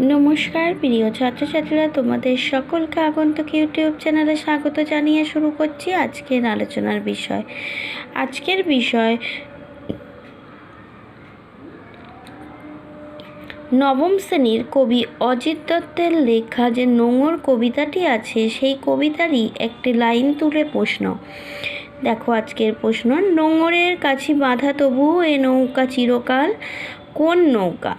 নমস্কার, প্রিয় ছাত্রছাত্রীরা, তোমাদের সকলকে আগন্তুক ইউটিউব চ্যানেলে স্বাগত জানিয়ে শুরু করছি আজকের আলোচনার বিষয়। আজকের বিষয় নবম শ্রেণির কবি অজিত দত্তের লেখা যে নোংর কবিতাটি আছে, সেই কবিতারই একটি লাইন তুলে প্রশ্ন। দেখো আজকের প্রশ্ন, নোঙরের কাছে বাঁধা তবু এ নৌকা চিরকাল, কোন নৌকা?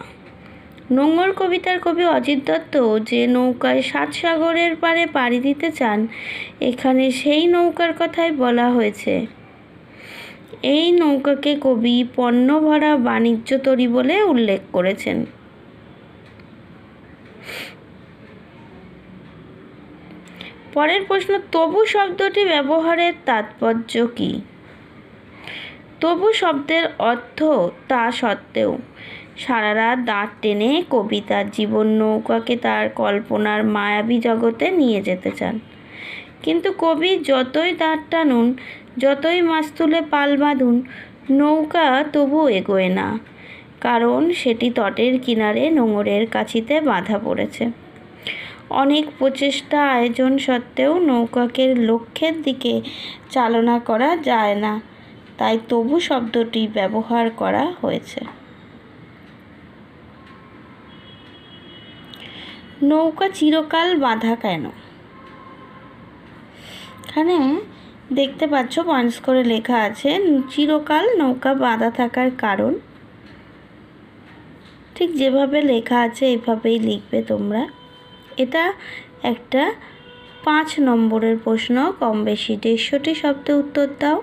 নোঙর কবিতার কবি অজিত দত্ত যে নৌকায় সাত সাগরের পারে পাড়ি দিতে চান, এখানে সেই নৌকার কথাই বলা হয়েছে। এই নৌকাকে কবি পণ্য ভরা বাণিজ্য তরী বলে উল্লেখ করেছেন। পরের প্রশ্ন, তবু শব্দটি ব্যবহারের তাৎপর্য কী? তবু শব্দের অর্থ তা সত্ত্বেও। সারা রাত দাঁত টেনে কবি তার জীবন নৌকাকে তার কল্পনার মায়াবী জগতে নিয়ে যেতে চান। কিন্তু কবি যতই দাঁত টানুন, যতই মাছ তুলে পাল বাঁধুন, নৌকা তবু এগোয় না। কারণ সেটি তটের কিনারে নোঙরের কাছিতে বাঁধা পড়েছে। অনেক প্রচেষ্টা আয়োজন সত্ত্বেও নৌকাকে লক্ষ্যের দিকে চালনা করা যায় না, তাই তবু শব্দটি ব্যবহার করা হয়েছে। নৌকা চিরকাল বাঁধা কেন? এখানে দেখতে পাচ্ছ পয়েন্টস করে লেখা আছে, চিরকাল নৌকা বাঁধা থাকার কারণ। ঠিক যেভাবে লেখা আছে, এভাবেই লিখবে তোমরা। এটা একটা পাঁচ নম্বরের প্রশ্ন, কম বেশি। দেড়শোটি শব্দে উত্তর দাও।